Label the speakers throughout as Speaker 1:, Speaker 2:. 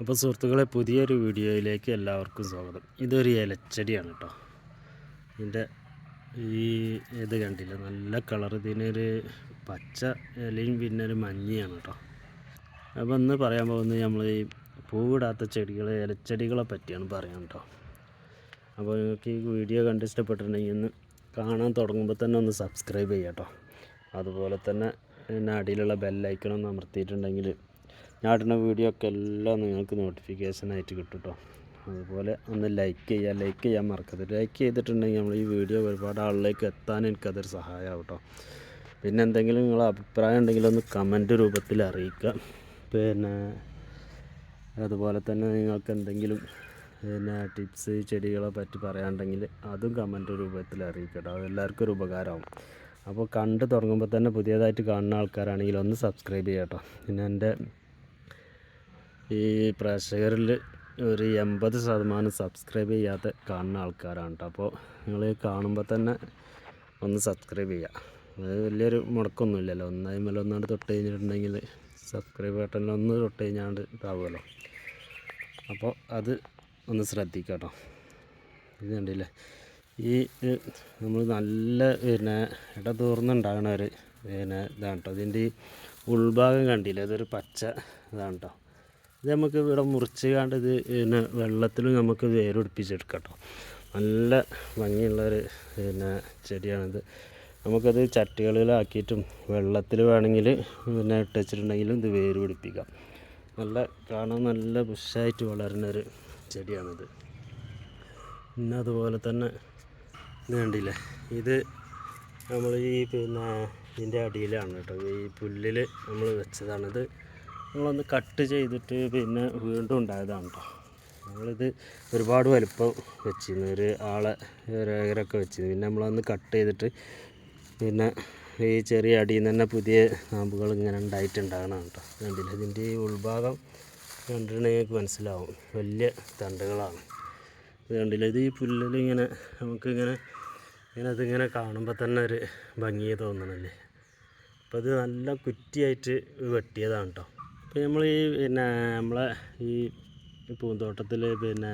Speaker 1: അപ്പോൾ സുഹൃത്തുക്കളെ പുതിയൊരു വീഡിയോയിലേക്ക് എല്ലാവർക്കും സ്വാഗതം. ഇതൊരു ഇലച്ചെടിയാണ് കേട്ടോ. ഇതിന്റെ ഈ ഇത് കണ്ടില്ല? നല്ല കളർ. ഇതിനൊരു പച്ച ഇലയും പിന്നെ ഒരു മഞ്ഞയാണ് കേട്ടോ. അപ്പോൾ ഇന്ന് പറയാൻ പോകുന്നത് നമ്മൾ ഈ പൂവിടാത്ത ചെടികൾ ഇലച്ചെടികളെ പറ്റിയാണ് പറയാൻ കേട്ടോ. അപ്പോൾ നിങ്ങൾക്ക് ഈ വീഡിയോ കണ്ട് ഇഷ്ടപ്പെട്ടിട്ടുണ്ടെങ്കിൽ ഒന്ന് കാണാൻ തുടങ്ങുമ്പോൾ തന്നെ ഒന്ന് സബ്സ്ക്രൈബ് ചെയ്യാം കേട്ടോ. അതുപോലെ തന്നെ പിന്നെ അടിയിലുള്ള ബെല്ലൈക്കണം അമർത്തിയിട്ടുണ്ടെങ്കിൽ ഞാൻ ഇടുന്ന വീഡിയോ ഒക്കെ എല്ലാം നിങ്ങൾക്ക് നോട്ടിഫിക്കേഷൻ ആയിട്ട് കിട്ടും കേട്ടോ അതുപോലെ ഒന്ന് ലൈക്ക് ചെയ്യുക ലൈക്ക് ചെയ്യാൻ മറക്കരുത്. ലൈക്ക് ചെയ്തിട്ടുണ്ടെങ്കിൽ നമ്മൾ ഈ വീഡിയോ ഒരുപാട് ആളിലേക്ക് എത്താൻ എനിക്കതൊരു സഹായമാവും കേട്ടോ പിന്നെ എന്തെങ്കിലും നിങ്ങളെ അഭിപ്രായം ഉണ്ടെങ്കിൽ ഒന്ന് കമന്റ് രൂപത്തിൽ അറിയിക്കുക. പിന്നെ അതുപോലെ തന്നെ നിങ്ങൾക്ക് എന്തെങ്കിലും പിന്നെ ടിപ്സ് ചെടികളെ പറ്റി പറയാനുണ്ടെങ്കിൽ അതും കമന്റ് രൂപത്തിൽ അറിയിക്കട്ടോ. അത് എല്ലാവർക്കും ഒരു ഉപകാരമാവും. അപ്പോൾ കണ്ട് തുടങ്ങുമ്പോൾ തന്നെ പുതിയതായിട്ട് കാണുന്ന ആൾക്കാരാണെങ്കിൽ ഒന്ന് സബ്സ്ക്രൈബ് ചെയ്യാം കേട്ടോ പിന്നെ എന്റെ ഈ പ്രേക്ഷകരിൽ ഒരു എൺപത് ശതമാനം സബ്സ്ക്രൈബ് ചെയ്യാത്ത കാണുന്ന ആൾക്കാരാണ് കേട്ടോ അപ്പോൾ നിങ്ങൾ കാണുമ്പോൾ തന്നെ ഒന്ന് സബ്സ്ക്രൈബ് ചെയ്യുക അത് വലിയൊരു മുടക്കമൊന്നുമില്ലല്ലോ ഒന്നായി മേലെ ഒന്നാണ്ട് തൊട്ട് കഴിഞ്ഞിട്ടുണ്ടെങ്കിൽ സബ്സ്ക്രൈബ് ബട്ടണിൽ ഒന്ന് തൊട്ട് കഴിഞ്ഞാണ്ട് ഇതാവുമല്ലോ. അപ്പോൾ അത് ഒന്ന് ശ്രദ്ധിക്കുക കേട്ടോ ഇത് കണ്ടില്ലേ? ഈ നമ്മൾ നല്ല പിന്നെ ഇട തൂർന്നുണ്ടാകണ ഒരു പിന്നെ ഇതാണ് കേട്ടോ ഇതിന്റെ ഈ ഉൾഭാഗം കണ്ടില്ലേ? ഇതൊരു പച്ച ഇതാണ് കേട്ടോ ഇത് നമുക്ക് ഇവിടെ മുറിച്ച് കാണ്ട് ഇത് പിന്നെ വെള്ളത്തിൽ നമുക്ക് വേരൊടിപ്പിച്ചെടുക്കാം കേട്ടോ നല്ല ഭംഗിയുള്ളൊരു പിന്നെ ചെടിയാണിത്. നമുക്കത് ചട്ടികളിലാക്കിയിട്ടും വെള്ളത്തിൽ വേണമെങ്കിൽ പിന്നെ ഇട്ട് വെച്ചിട്ടുണ്ടെങ്കിലും ഇത് വേര് പിടിപ്പിക്കാം നല്ല കാണാൻ നല്ല ബുഷായിട്ട് വളരുന്ന ഒരു ചെടിയാണിത്. പിന്നെ അതുപോലെ തന്നെ ഇത് ഇത് നമ്മൾ ഈ പിന്നെ ഇതിന്റെ അടിയിലാണ് കേട്ടോ. ഈ പുല്ലിൽ നമ്മൾ വെച്ചതാണിത്. നമ്മളൊന്ന് കട്ട് ചെയ്തിട്ട് പിന്നെ വീണ്ടും ഉണ്ടായതാണ് കേട്ടോ നമ്മളിത് ഒരുപാട് വലുപ്പം വെച്ചിരുന്നു. ഒരു ആളെ ഒരു ഏക്കറൊക്കെ വെച്ചിരുന്നു. പിന്നെ നമ്മളൊന്ന് കട്ട് ചെയ്തിട്ട് പിന്നെ ഈ ചെറിയ അടിയിൽ നിന്ന് തന്നെ പുതിയ നാമ്പുകൾ ഇങ്ങനെ ഉണ്ടായിട്ടുണ്ടാകണം കേട്ടോ കണ്ടില്ല ഇതിന്റെ ഈ ഉൾഭാഗം കണ്ടിട്ടുണ്ടെങ്കിൽ മനസ്സിലാവും. വലിയ തണ്ടുകളാണ്. ഇത് കണ്ടില്ല? ഇത് ഈ പുല്ലിലിങ്ങനെ നമുക്കിങ്ങനെ ഇങ്ങനെ അതിങ്ങനെ കാണുമ്പോൾ തന്നെ ഒരു ഭംഗിയെ തോന്നണല്ലേ? അപ്പോൾ ഇത് നല്ല കുറ്റിയായിട്ട് വെട്ടിയതാണ് കേട്ടോ അപ്പോൾ നമ്മൾ ഈ പിന്നെ നമ്മളെ ഈ പൂന്തോട്ടത്തിൽ പിന്നെ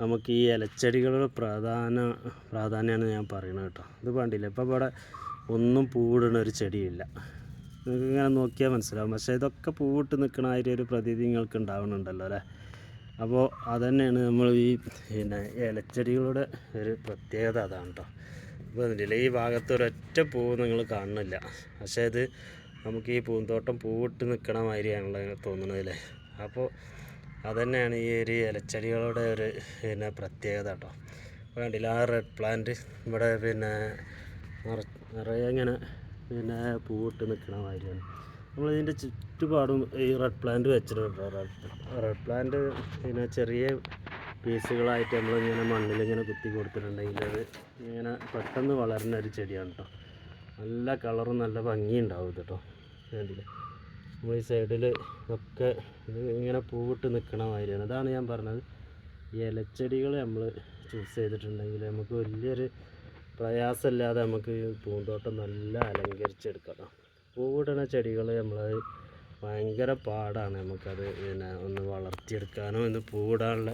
Speaker 1: നമുക്ക് ഈ ഇലച്ചെടികളുടെ പ്രധാന പ്രാധാന്യമാണ് ഞാൻ പറയുന്നത് കേട്ടോ. ഇത് കണ്ടില്ല? ഇപ്പോൾ ഇവിടെ ഒന്നും പൂവിടുന്ന ഒരു ചെടിയില്ല. നിങ്ങൾക്ക് ഇങ്ങനെ നോക്കിയാൽ മനസ്സിലാവും. പക്ഷേ ഇതൊക്കെ പൂവിട്ട് നിൽക്കണ ആയിരം ഒരു പ്രതീതി നിങ്ങൾക്ക് ഉണ്ടാവുന്നുണ്ടല്ലോ അല്ലേ? അപ്പോൾ അതുതന്നെയാണ് നമ്മൾ ഈ പിന്നെ ഇലച്ചെടികളുടെ ഒരു പ്രത്യേകത അതാണ് കേട്ടോ. ഇപ്പോൾ ഈ ഭാഗത്ത് ഒരൊറ്റ പൂവ് നിങ്ങൾ കാണുന്നില്ല. പക്ഷേ ഇത് നമുക്ക് ഈ പൂന്തോട്ടം പൂവിട്ട് നിൽക്കണ മാതിരിയാണല്ലോ തോന്നുന്നത് അല്ലേ? അപ്പോൾ അതുതന്നെയാണ് ഈ ഒരു ഇലച്ചെടികളുടെ ഒരു പിന്നെ പ്രത്യേകത കേട്ടോ. അപ്പോൾ ആ റെഡ് പ്ലാന്റ് ഇവിടെ പിന്നെ നിറ നിറയെ ഇങ്ങനെ പിന്നെ പൂവിട്ട് നിൽക്കണ മാതിരിയാണ്. നമ്മളിതിന്റെ ചുറ്റുപാടും ഈ റെഡ് പ്ലാന്റ് വെച്ചിട്ടുണ്ട് റെഡ് റെഡ് പ്ലാന്റ് പിന്നെ ചെറിയ പീസുകളായിട്ട് നമ്മളിങ്ങനെ മണ്ണിലിങ്ങനെ കുത്തി കൊടുത്തിട്ടുണ്ടെങ്കിൽ അത് ഇങ്ങനെ പെട്ടെന്ന് വളരുന്ന ഒരു ചെടിയാണ് കേട്ടോ. നല്ല കളറും നല്ല ഭംഗിയുണ്ടാവും കേട്ടോ. കണ്ടില്ലേ? നമ്മൾ ഈ സൈഡിൽ ഒക്കെ ഇത് ഇങ്ങനെ പൂവിട്ട് നിൽക്കണ മാതിരിയാണ്. അതാണ് ഞാൻ പറഞ്ഞത്. ഈ ഇലച്ചെടികൾ നമ്മൾ ചൂസ് ചെയ്തിട്ടുണ്ടെങ്കിൽ നമുക്ക് വലിയൊരു പ്രയാസമില്ലാതെ നമുക്ക് പൂന്തോട്ടം നല്ല അലങ്കരിച്ചെടുക്കണം പൂവിടണ ചെടികൾ നമ്മൾ ഭയങ്കര പാടാണ് നമുക്കത് പിന്നെ ഒന്ന് വളർത്തിയെടുക്കാനോ ഇന്ന് പൂവിടാനുള്ള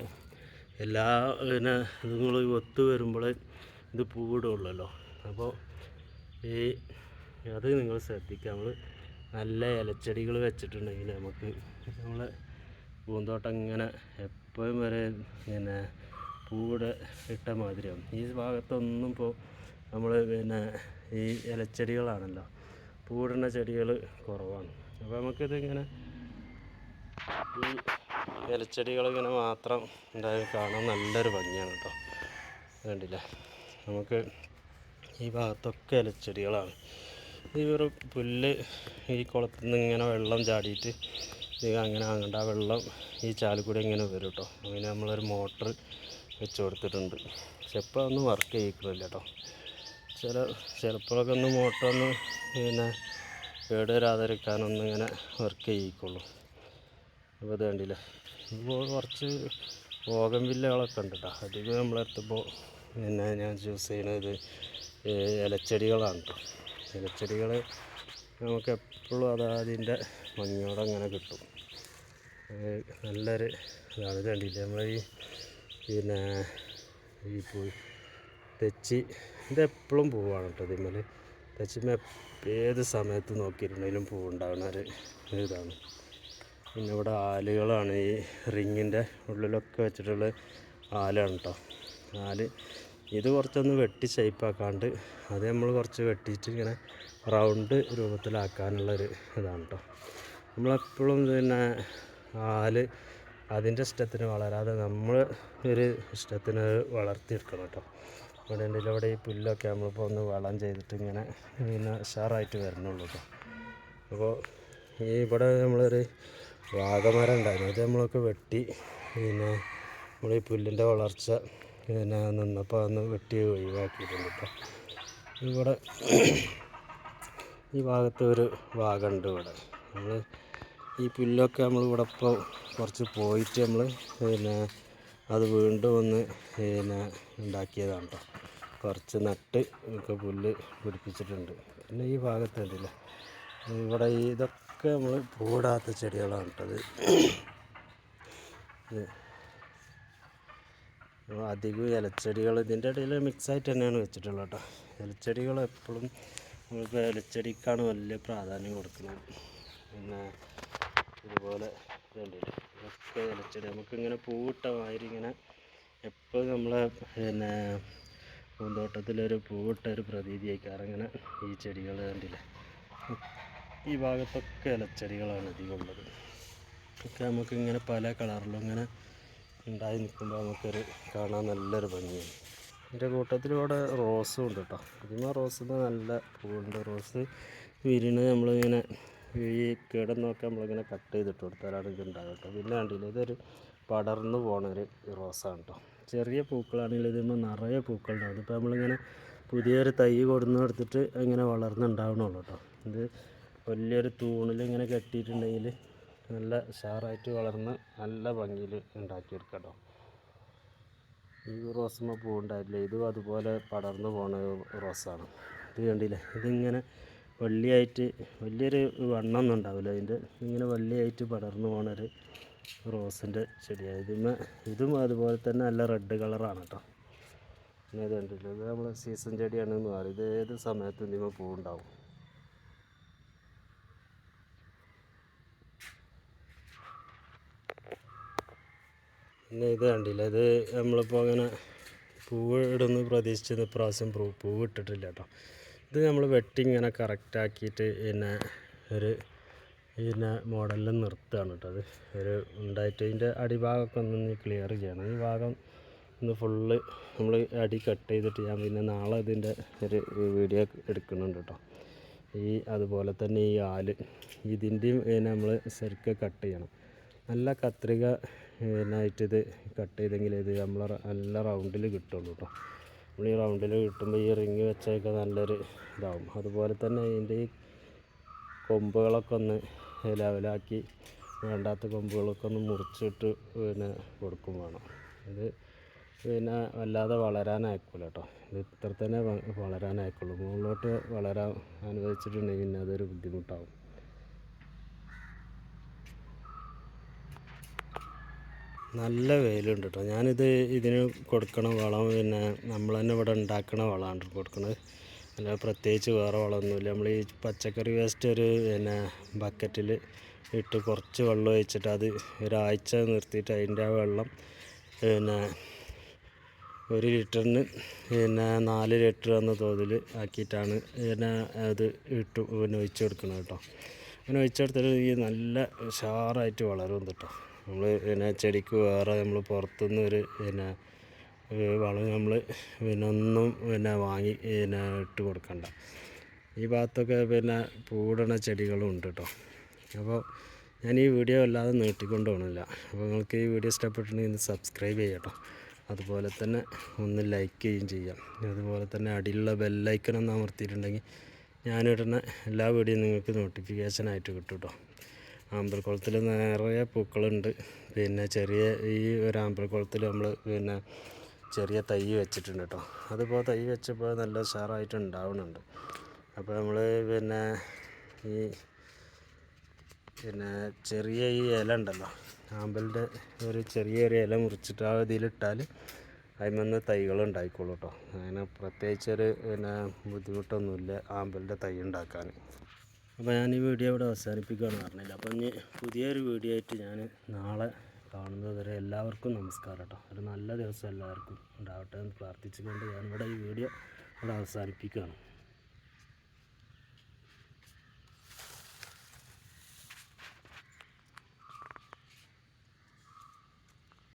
Speaker 1: എല്ലാ പിന്നെ നിങ്ങൾ ഒത്തു വരുമ്പോൾ ഇത് പൂവിടുള്ളല്ലോ അപ്പോൾ ഈ അത് നിങ്ങൾ ശ്രദ്ധിക്കുക. നമ്മൾ നല്ല ഇലച്ചെടികൾ വെച്ചിട്ടുണ്ടെങ്കിൽ നമുക്ക് നമ്മളെ പൂന്തോട്ടം ഇങ്ങനെ എപ്പോഴും വരെ പിന്നെ പൂവിടെ ഇട്ട മാതിരിയാവും. ഈ ഭാഗത്തൊന്നും ഇപ്പോൾ നമ്മൾ പിന്നെ ഈ ഇലച്ചെടികളാണല്ലോ. പൂവിടുന്ന ചെടികൾ കുറവാണ്. അപ്പോൾ നമുക്കിത് ഇങ്ങനെ ഈ ഇലച്ചെടികളിങ്ങനെ മാത്രം ഉണ്ടായി കാണാൻ നല്ലൊരു ഭംഗിയാണ് കേട്ടോ. വേണ്ടില്ല നമുക്ക് ഈ ഭാഗത്തൊക്കെ ഇലച്ചെടികളാണ്. ഈ ഒരു പുല്ല് ഈ കുളത്തിൽ നിന്ന് ഇങ്ങനെ വെള്ളം ചാടിയിട്ട് ഇത് അങ്ങനെ അങ്ങോട്ട് ആ വെള്ളം ഈ ചാലിക്കൂടെ ഇങ്ങനെ വരും കേട്ടോ അങ്ങനെ നമ്മളൊരു മോട്ടർ വെച്ച് കൊടുത്തിട്ടുണ്ട്. പക്ഷെ ഇപ്പോൾ ഒന്നും വർക്ക് ചെയ്യിക്കുന്നില്ല കേട്ടോ ചില ചിലപ്പോഴൊക്കെ ഒന്ന് മോട്ടർ ഒന്ന് പിന്നെ കേട് വരാതിരിക്കാനൊന്നും ഇങ്ങനെ വർക്ക് ചെയ്യിക്കുള്ളൂ. അപ്പോൾ ഇത് കണ്ടില്ലേ? ഇപ്പോൾ കുറച്ച് ഭോഗം വില്ലകളൊക്കെ ഉണ്ട് കേട്ടോ അധികം നമ്മളെടുത്തപ്പോൾ പിന്നെ ഞാൻ ചൂസ് ചെയ്യുന്നത് ഇലച്ചെടികളാണ് കേട്ടോ ഇലച്ചെടികൾ നമുക്ക് എപ്പോഴും അത് അതിന്റെ ഭംഗിയോടെ അങ്ങനെ കിട്ടും. നല്ലൊരു ഇതാണ് ഇത് കണ്ടില്ലേ? നമ്മൾ ഈ പിന്നെ ഈ പൂ തെച്ചി ഇത് എപ്പോഴും പൂവാണ് കേട്ടോ ഇതിന്മേൽ തെച്ചിമ്മ ഏത് സമയത്ത് നോക്കിയിട്ടുണ്ടെങ്കിലും പൂവുണ്ടാകുന്ന ഒരു ഇതാണ്. പിന്നെ ഇവിടെ ആലുകളാണ് ഈ റിങ്ങിന്റെ ഉള്ളിലൊക്കെ വെച്ചിട്ടുള്ള ആലാണ് കേട്ടോ. ആൽ ഇത് കുറച്ചൊന്ന് വെട്ടി ഷേപ്പാക്കാണ്ട് അത് നമ്മൾ കുറച്ച് വെട്ടിയിട്ട് ഇങ്ങനെ റൗണ്ട് രൂപത്തിലാക്കാനുള്ളൊരു ഇതാണ് കേട്ടോ നമ്മളെപ്പോഴും പിന്നെ ആൽ അതിന്റെ ഇഷ്ടത്തിന് വളരാതെ നമ്മൾ ഒരു ഇഷ്ടത്തിന് വളർത്തിയെടുക്കണം കേട്ടോ ഇവിടെ ഉണ്ടെങ്കിൽ ഇവിടെ ഈ പുല്ലൊക്കെ നമ്മളിപ്പോൾ ഒന്ന് വളം ചെയ്തിട്ട് ഇങ്ങനെ പിന്നെ ഉഷാറായിട്ട് വരണുള്ളൂ കേട്ടോ അപ്പോൾ ഈ ഇവിടെ നമ്മളൊരു വാഗമരം ഉണ്ടായിരുന്നു. അത് നമ്മളൊക്കെ വെട്ടി പിന്നെ നമ്മൾ ഈ പുല്ലിന്റെ വളർച്ച പിന്നെ നിന്നപ്പോൾ അന്ന് വെട്ടി ഒഴിവാക്കിയിട്ടുണ്ട് കേട്ടോ. ഇവിടെ ഈ ഭാഗത്ത് ഒരു ഭാഗമുണ്ട് ഇവിടെ. നമ്മൾ ഈ പുല്ലൊക്കെ നമ്മൾ ഇവിടെ ഇപ്പോൾ കുറച്ച് പോയിട്ട് നമ്മൾ പിന്നെ അത് വീണ്ടും ഒന്ന് പിന്നെ ഉണ്ടാക്കിയതാണ് കേട്ടോ. കുറച്ച് നട്ട് ഒക്കെ പുല്ല് പിടിപ്പിച്ചിട്ടുണ്ട്. പിന്നെ ഈ ഭാഗത്ത് കണ്ടില്ലേ? ഇവിടെ ഇതൊക്കെ നമ്മൾ പൂടാത്ത ചെടികളാണ് കേട്ടത് അധികം ഇലച്ചെടികൾ ഇതിന്റെ ഇടയിൽ മിക്സായിട്ട് തന്നെയാണ് വെച്ചിട്ടുള്ളത് കേട്ടോ. ഇലച്ചെടികൾ എപ്പോഴും നമ്മളിപ്പോൾ ഇലച്ചെടിക്കാണ് വലിയ പ്രാധാന്യം കൊടുക്കുന്നത്. പിന്നെ ഇതുപോലെ ഇതൊക്കെ ഇലച്ചെടി നമുക്കിങ്ങനെ പൂവിട്ട മാതിരി ഇങ്ങനെ എപ്പോഴും നമ്മളെ പിന്നെ പൂന്തോട്ടത്തിലൊരു പൂവിട്ട ഒരു പ്രതീതിയായിക്കാറ് ഇങ്ങനെ ഈ ചെടികൾ കണ്ടില്ലേ? ഈ ഭാഗത്തൊക്കെ ഇലച്ചെടികളാണ് അധികം ഉള്ളത്. ഒക്കെ നമുക്കിങ്ങനെ പല കളറിലും ഇങ്ങനെ ഉണ്ടായി നിൽക്കുമ്പോൾ നമുക്കൊരു കാണാൻ നല്ലൊരു ഭംഗിയാണ്. ഇതിന്റെ കൂട്ടത്തിൽ ഇവിടെ റോസും ഉണ്ട് കേട്ടോ. അതിമ റോസ് നല്ല പൂവുണ്ട്. റോസ് വിരിണ് നമ്മളിങ്ങനെ ഈ കിടന്നൊക്കെ നമ്മളിങ്ങനെ കട്ട് ചെയ്തിട്ട് കൊടുത്താലാണ് ഇത് ഉണ്ടാകുക കേട്ടോ. പിന്നെ കണ്ടില്ല ഇതൊരു പടർന്നു പോണ ഒരു റോസാണ് കേട്ടോ. ചെറിയ പൂക്കളാണെങ്കിൽ ഇതിന്മേൽ നിറയെ പൂക്കളുണ്ടാവും. ഇപ്പോൾ നമ്മളിങ്ങനെ പുതിയൊരു തൈ കൊടുന്ന് എടുത്തിട്ട് ഇങ്ങനെ വളർന്നുണ്ടാവണുള്ളൂ കേട്ടോ. ഇത് വലിയൊരു തൂണിൽ ഇങ്ങനെ കെട്ടിയിട്ടുണ്ടെങ്കിൽ നല്ല ഷാറായിട്ട് വളർന്ന് നല്ല ഭംഗിയിൽ ഉണ്ടാക്കിയെടുക്കാം കേട്ടോ ഈ റോസുമ്മ പൂവുണ്ടായിട്ടില്ല? ഇതും അതുപോലെ പടർന്നു പോണ റോസാണ്. ഇത് കണ്ടില്ലേ? ഇതിങ്ങനെ വള്ളിയായിട്ട് വലിയൊരു വണ്ണമൊന്നും ഉണ്ടാവില്ല. അതിന്റെ ഇങ്ങനെ വള്ളിയായിട്ട് പടർന്നു പോണൊരു റോസിന്റെ ചെടിയാണ്. ഇതിന്മേ ഇതും അതുപോലെ തന്നെ നല്ല റെഡ് കളറാണ് കേട്ടോ പിന്നെ ഇത് കണ്ടില്ല? ഇത് നമ്മൾ സീസൺ ചെടിയാണെന്ന് പറയും. ഇത് ഏത് സമയത്തും ഇതിന്മേൽ പൂവുണ്ടാവും. പിന്നെ ഇത് കണ്ടില്ല. ഇത് നമ്മളിപ്പോൾ അങ്ങനെ പൂവ് ഇടുന്നു പ്രതീക്ഷിച്ചത് ഇപ്രാവശ്യം പൂ പൂവ് ഇട്ടിട്ടില്ല കേട്ടോ ഇത് നമ്മൾ വെട്ടി ഇങ്ങനെ കറക്റ്റ് ആക്കിയിട്ട് പിന്നെ ഒരു പിന്നെ മോഡലിൽ നിർത്തുകയാണ് കേട്ടോ അത്. ഒരു ഉണ്ടായിട്ട് ഇതിന്റെ അടിഭാഗമൊക്കെ ഒന്ന് ക്ലിയർ ചെയ്യണം. ഈ ഭാഗം ഒന്ന് ഫുള്ള് നമ്മൾ അടി കട്ട് ചെയ്തിട്ട് ഞാൻ പിന്നെ നാളെ ഇതിന്റെ ഒരു വീഡിയോ എടുക്കുന്നുണ്ട് കേട്ടോ ഈ അതുപോലെ തന്നെ ഈ ആൽ ഇതിന്റെയും നമ്മൾ ശരിക്കും കട്ട് ചെയ്യണം. നല്ല കത്രിക ഇതിനായിട്ട് ഇത് കട്ട് ചെയ്തെങ്കിൽ ഇത് നമ്മൾ നല്ല റൗണ്ടിൽ കിട്ടുള്ളൂ കേട്ടോ നമ്മൾ ഈ റൗണ്ടിൽ കിട്ടുമ്പോൾ ഈ റിങ് വെച്ചൊക്കെ നല്ലൊരു ഇതാവും. അതുപോലെ തന്നെ ഇതിന്റെ ഈ കൊമ്പുകളൊക്കെ ഒന്ന് ലെവലാക്കി വേണ്ടാത്ത കൊമ്പുകളൊക്കെ ഒന്ന് മുറിച്ചിട്ട് പിന്നെ കൊടുക്കും വേണം. ഇത് പിന്നെ വല്ലാതെ വളരാനായിക്കൂല കേട്ടോ ഇത് ഇത്ര തന്നെ വളരാനായിക്കുള്ളൂ. മുകളിലോട്ട് വളരാൻ അനുവദിച്ചിട്ടുണ്ടെങ്കിൽ പിന്നെ അതൊരു ബുദ്ധിമുട്ടാവും. നല്ല വെയിലുണ്ട് കേട്ടോ ഞാനിത് ഇതിന് കൊടുക്കണ വളം പിന്നെ നമ്മൾ തന്നെ ഇവിടെ ഉണ്ടാക്കണ വളമാണ് കൊടുക്കുന്നത് അല്ല പ്രത്യേകിച്ച് വേറെ വളമൊന്നുമില്ല. നമ്മൾ ഈ പച്ചക്കറി വേസ്റ്റ് ഒരു പിന്നെ ബക്കറ്റിൽ ഇട്ട് കുറച്ച് വെള്ളം ഒഴിച്ചിട്ട് അത് ഒരാഴ്ച നിർത്തിയിട്ട് അതിന്റെ ആ വെള്ളം പിന്നെ ഒരു ലിറ്ററിന് പിന്നെ നാല് ലിറ്റർ എന്ന തോതിൽ ആക്കിയിട്ടാണ് പിന്നെ അത് ഇട്ട് പിന്നെ ഒഴിച്ചു കൊടുക്കുന്നത് കേട്ടോ. അങ്ങനെ ഒഴിച്ചെടുത്തിട്ട് ഈ നല്ല ഉഷാറായിട്ട് വളരും കേട്ടോ. നമ്മൾ പിന്നെ ചെടിക്ക് വേറെ നമ്മൾ പുറത്തുനിന്ന് ഒരു പിന്നെ വളം നമ്മൾ പിന്നെ ഒന്നും പിന്നെ വാങ്ങി പിന്നെ ഇട്ട് കൊടുക്കണ്ട. ഈ ഭാഗത്തൊക്കെ പിന്നെ പൂടണ ചെടികളും ഉണ്ട് കേട്ടോ അപ്പോൾ ഞാൻ ഈ വീഡിയോ അല്ലാതെ നീട്ടിക്കൊണ്ട് പോകണില്ല അപ്പോൾ നിങ്ങൾക്ക് ഈ വീഡിയോ ഇഷ്ടപ്പെട്ടിട്ടുണ്ടെങ്കിൽ സബ്സ്ക്രൈബ് കേട്ടോ അതുപോലെ തന്നെ ഒന്ന് ലൈക്ക് ചെയ്യുകയും ചെയ്യാം. അതുപോലെ തന്നെ അടിയിലുള്ള ബെല്ലൈക്കൺ ഒന്ന് അമർത്തിയിട്ടുണ്ടെങ്കിൽ ഞാനിടുന്ന എല്ലാ വീഡിയോയും നിങ്ങൾക്ക് നോട്ടിഫിക്കേഷൻ ആയിട്ട് കിട്ടും കേട്ടോ ആമ്പൽക്കുളത്തിൽ നിറയെ പൂക്കളുണ്ട്. പിന്നെ ചെറിയ ഈ ഒരു ആമ്പൽക്കുളത്തിൽ നമ്മൾ പിന്നെ ചെറിയ തൈ വെച്ചിട്ടുണ്ട് കേട്ടോ. അതിപ്പോൾ തൈ വെച്ചപ്പോൾ നല്ല ഉഷാറായിട്ട് ഉണ്ടാവുന്നുണ്ട്. അപ്പോൾ നമ്മൾ പിന്നെ ഈ പിന്നെ ചെറിയ ഈ ഇല ഉണ്ടല്ലോ ആമ്പലിന്റെ ഒരു ചെറിയ ഒരു ഇല മുറിച്ചിട്ട് ആ ഇതിലിട്ടാൽ അതിമന്ന് തൈകൾ ഉണ്ടായിക്കോളൂ കേട്ടോ. അങ്ങനെ പ്രത്യേകിച്ചൊരു പിന്നെ ബുദ്ധിമുട്ടൊന്നുമില്ല ആമ്പലിന്റെ തൈ ഉണ്ടാക്കാൻ. അപ്പോൾ ഞാൻ ഈ വീഡിയോ ഇവിടെ അവസാനിപ്പിക്കുകയാണ് പറഞ്ഞില്ല. അപ്പോൾ ഇനി പുതിയൊരു വീഡിയോ ആയിട്ട് ഞാൻ നാളെ കാണുന്നത് വരെ എല്ലാവർക്കും നമസ്കാരം കേട്ടോ. ഒരു നല്ല ദിവസം എല്ലാവർക്കും ഉണ്ടാവട്ടെ എന്ന് പ്രാർത്ഥിച്ചുകൊണ്ട് ഞാനിവിടെ ഈ വീഡിയോ ഇവിടെ അവസാനിപ്പിക്കുകയാണ്.